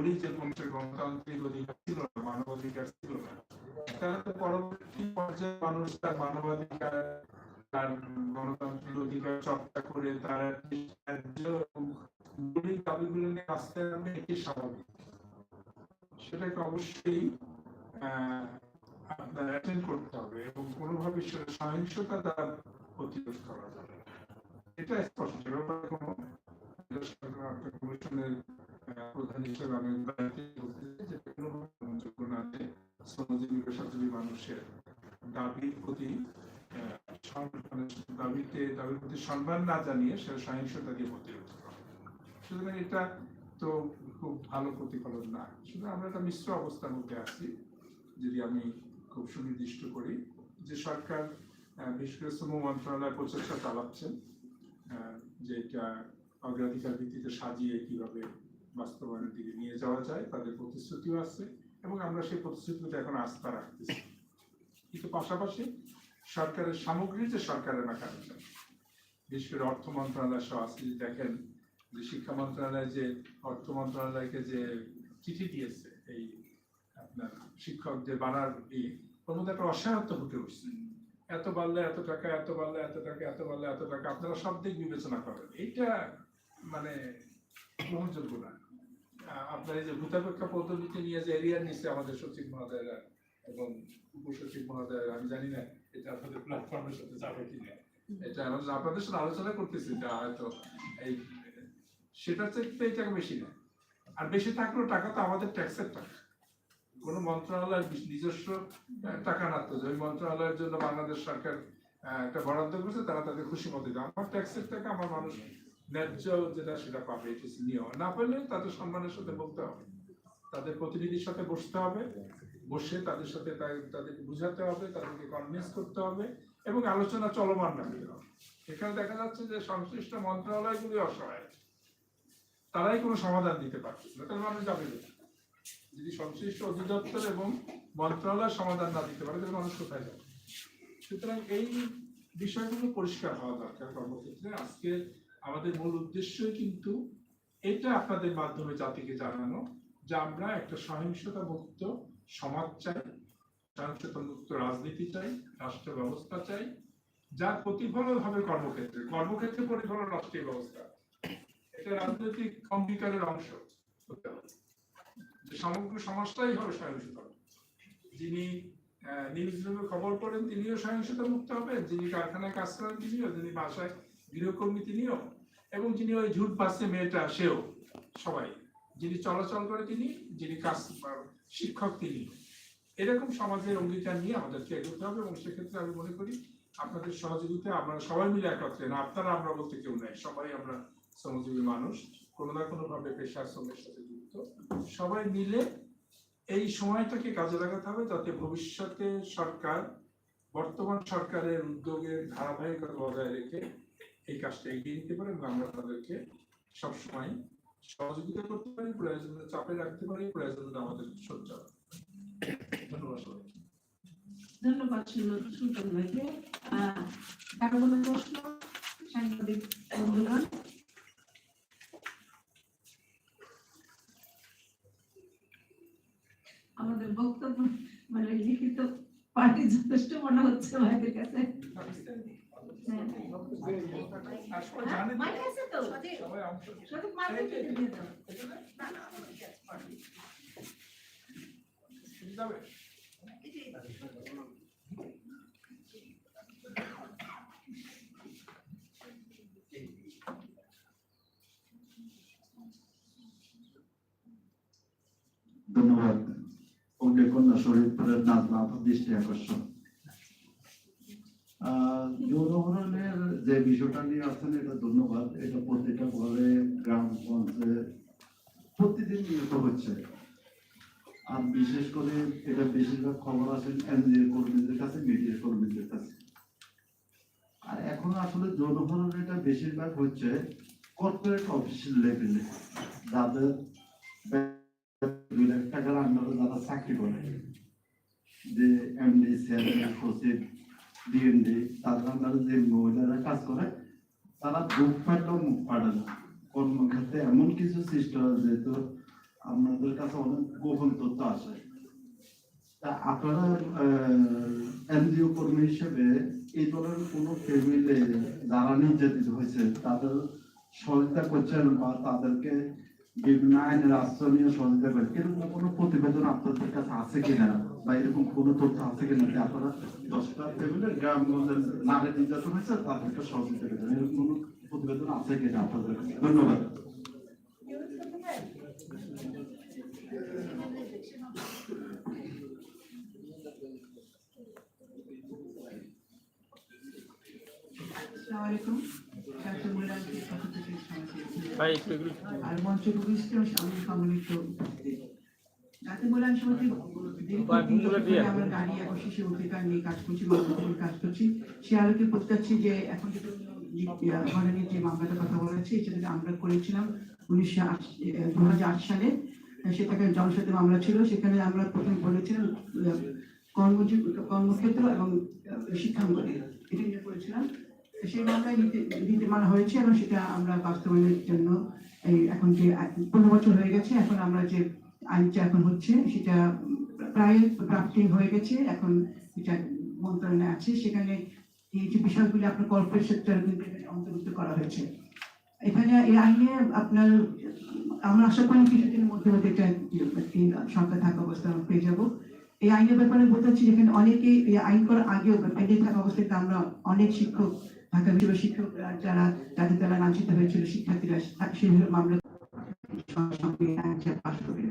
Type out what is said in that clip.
বলি যে মানুষের গণতান্ত্রিক অধিকার ছিল না, মানবাধিকার ছিল না। পরবর্তী পর্যায়ে মানুষ তার মানবাধিকার, তার গণতান্ত্রিক অধিকার চর্চা করে তার মৌলিক দাবিগুলো নিয়ে আসতে এটি স্বাভাবিক। সেটাকে অবশ্যই আপনার অ্যাটেন্ড করতে হবে এবং কোনোভাবে সহিংসতা দ্বারা প্রতিরোধ করা যাবে এটা স্পষ্ট ব্যাপারে কোনো কমিশনের প্রধান হিসেবে আমি না যে শ্রমজীবী পেশাজীবী মানুষের দাবির প্রতি মানে দাবিতে, দাবির প্রতি সম্মান না জানিয়ে সে সহিংসতা দিয়ে প্রতিরোধ সুতরাং এটা তো খুব ভালো প্রতিফলন না। আমরা একটা মিশ্র অবস্থার মধ্যে আছি, যদি আমি খুব সুনির্দিষ্ট করি, যে সরকার বিশেষ করে শ্রম মন্ত্রণালয় প্রচেষ্টা চালাচ্ছেন যে এটা অগ্রাধিকার ভিত্তিতে সাজিয়ে কীভাবে বাস্তবায়নের দিকে নিয়ে যাওয়া যায়, তাদের প্রতিশ্রুতিও আছে, এবং আমরা সেই প্রতিশ্রুতিতে এখন আস্থা রাখতেছি। কিন্তু পাশাপাশি সরকারের সামগ্রিক যে সরকারের মেকানিজম, বিশেষ করে অর্থ মন্ত্রণালয় সহ আজকে যদি দেখেন যে শিক্ষা মন্ত্রণালয় যে অর্থ মন্ত্রণালয়কে যে চিঠি দিয়েছে, এই আপনার শিক্ষকদের বাড়ার ই ওর মধ্যে একটা অসহায়ত্ব ফুটে উঠছে। এত বাড়লে এত টাকা, এত বাড়লে এত টাকা, এত বাড়লে এত টাকা, আপনারা সব দিক বিবেচনা করেন। এইটা মানে গ্রহণযোগ্য না আপনার এই যে ভূতাপেক্ষা পদ্ধতিতে নিয়ে যে এরিয়া নিচ্ছে আমাদের সচিব মহোদয়রা এবং উপসচিব মহোদয়রা, আমি জানি না এটা আপনাদের প্ল্যাটফর্মের সাথে যাবে কিনা এটা আপনাদের সাথে আলোচনা করতেছি যা হয়তো এই সেটা চাইতে এই বেশি না। আর বেশি থাকলেও টাকা তো আমাদের ট্যাক্সের টাকা। কোন মন্ত্রণালয়ের নিজস্ব টাকা না তো। ওই মন্ত্রণালয়ের জন্য বাংলাদেশ সরকার একটা বরাদ্দ করছে, তারা তাদের খুশি মতো আমার ট্যাক্সের টাকা আমার মানুষ ন্যায্য যেটা সেটা পাবে এটি নিয়ে না পেলে তাদের সম্মানের সাথে বলতে হবে। তাদের প্রতিনিধির সাথে বসতে হবে। বসে তাদের সাথে তাদেরকে বুঝাতে হবে, তাদেরকে কনভিন্স করতে হবে এবং আলোচনা চলমান রাখতে হবে। এখানে দেখা যাচ্ছে যে সংশ্লিষ্ট মন্ত্রণালয়গুলি অসহায়। তারাই কোনো সমাধান দিতে পারছে না। তাহলে মানুষ যাবে? যদি সংশ্লিষ্ট অধিদপ্তর এবং মন্ত্রণালয় সমাধান না দিতে পারে, তাহলে মানুষ কোথায় যাবে? সুতরাং এই বিষয়গুলো পরিষ্কার হওয়া দরকার কর্মক্ষেত্রে। আজকে আমাদের মূল উদ্দেশ্যই কিন্তু এটা আপনাদের মাধ্যমে জাতিকে জানানো যে আমরা একটা সহিংসতা মুক্ত সমাজ চাই সহিংসতা মুক্ত রাজনীতি চাই রাষ্ট্র ব্যবস্থা চাই, যার প্রতিফলন হবে কর্মক্ষেত্রে কর্মক্ষেত্রে প্রতিফলন রাষ্ট্রীয় ব্যবস্থা। এটা রাজনৈতিক অঙ্গীকারের অংশ হবে। যে সমগ্র সমাজটাই হবে সহিংসতা। যিনি নিউজ রুমে খবর পড়েন তিনিও সহিংসতা মুক্ত হবেন, যিনি কারখানায় কাজ করেন তিনিও, যিনি বাসায় গৃহকর্মী তিনিও। এবং যিনি ওই ঝুট পাচ্ছে মেয়েটা, সেও, সবাই। যিনি চলাচল করে তিনি, যিনি কাজ শিক্ষক তিনি। এরকম সমাজের অঙ্গীকার নিয়ে আমাদেরকে এগোতে হবে এবং সেক্ষেত্রে আমি মনে করি আপনাদের সহযোগিতা, আমরা সবাই মিলে একত্রে না, আপনারা, আমরা বলতে কেউ নাই। সবাই আমরা শ্রমজীবী মানুষ, কোনো না কোনো ভাবে পেশার শ্রমের সাথে যুক্ত। সবাই মিলে এই সময়টাকে কাজে লাগাতে হবে যাতে ভবিষ্যতে সরকার, বর্তমান সরকারের উদ্যোগের ধারাবাহিকতা বজায় রেখে এই কাজটা এগিয়ে নিতে পারে এবং আমরা তাদেরকে সবসময় সহযোগিতা করতে পারি, প্রয়োজনে চাপে রাখতে পারি, প্রয়োজনে আমাদের পারি। ধন্যবাদ ধন্যবাদ ভাইকে কারও কোনো প্রশ্ন সাংবাদিক আমাদের বক্তব্য মানে লিখিত পার্টি যথেষ্ট মনে হচ্ছে ভাইদের কাছে। আর সবাই জানে তো, মাইক আছে তো। সবাই অংশ নিচ্ছে। শুধু মাইকে দিয়ে দাও যাবে? ধন্যবাদ। অগ্নিকন্যা শরীফপুরের নাজমা আপনার দৃষ্টি আকর্ষণ। যৌনহরণের যে বিষয়টা নিয়ে আসছেন এটা ধন্যবাদ। এটা প্রতিটা ঘরে, গ্রাম পঞ্চায়েত প্রতিদিন নিহত হচ্ছে। আর বিশেষ করে এটা বেশিরভাগ খবর আসেন এনজিও কর্মীদের কাছে, মিডিয়া কর্মীদের কাছে। আর এখন আসলে যৌনহরণ এটা বেশিরভাগ হচ্ছে কর্পোরেট অফিসিয়াল লেভেলে যাদের দুই লাখ টাকার আন্ডারে যারা চাকরি করে। যে এমডি চেয়ারম্যান সচিব তাদের আন্ডারে যে মহিলারা কাজ করে, তারা মুখ না। কর্মক্ষেত্রে এমন কিছু সৃষ্টি হয় যেহেতু আপনাদের কাছে অনেক গোপন তথ্য আসে। তা আপনারা এনজিও কর্মী হিসেবে এই ধরনের কোনো টেবিলে যারা নির্যাতিত হয়েছে, তাদের সহযোগিতা করছেন বা তাদেরকে বিভিন্ন আইনের আশ্রয় নিয়ে সহযোগিতা করেন এরকম কোনো প্রতিবেদন আপনাদের কাছে আছে কিনা? বা এরকম কোনো তথ্য আছে কিনা যে আপনারা দশটা টেবিলে গ্রামগঞ্জের নারী নির্যাতন হয়েছে, তাদেরকে সহযোগিতা করেন এরকম কোনো প্রতিবেদন আছে কিনা আপনাদের ধন্যবাদ। আসসালামু আলাইকুম। আর মঞ্চ আমি আমরা শিশু অধিকার নিয়ে কাজ করছি কাজ করছি। সে আলোকে যে এখন যে ঘটনার যে মামলাটার কথা বলা হয়েছে সেটা আমরা করেছিলাম উনিশশো দু সালে সেটাকে জনস্বার্থে মামলা ছিল। সেখানে আমরা প্রথম বলেছিলাম কর্মক্ষেত্র এবং শিক্ষাঙ্গনে। এটা নিয়ে করেছিলাম। সেই মামলায় নিতে মানা হয়েছে এবং সেটা আমরা বাস্তবায়নের জন্য এই এখন যে পনেরো বছর হয়ে গেছে, এখন আমরা যে আইনটা এখন হচ্ছে সেটা প্রায় ড্রাফটিং হয়ে গেছে, এখন এটা মন্ত্রণালয়ে আছে সেখানে এই যে বিষয়গুলি আপনার কর্পোরেট সেক্টর অন্তর্ভুক্ত করা হয়েছে। এখানে এই আইনে আপনার, আমরা আশা করি কিছুদিনের মধ্যে মধ্যে এটা সরকার থাকা অবস্থা আমরা পেয়ে যাব। এই আইনের ব্যাপারে বলতে চাচ্ছি যেখানে অনেকে এই আইন করার আগেও পেন্ডিং থাকা অবস্থায় আমরা অনেক শিক্ষক ঢাকা বিশ্ববিদ্যালয় শিক্ষক যারা তাদের দ্বারা লাঞ্ছিত হয়েছিল শিক্ষার্থীরা সেভাবে মামলা পাশ করে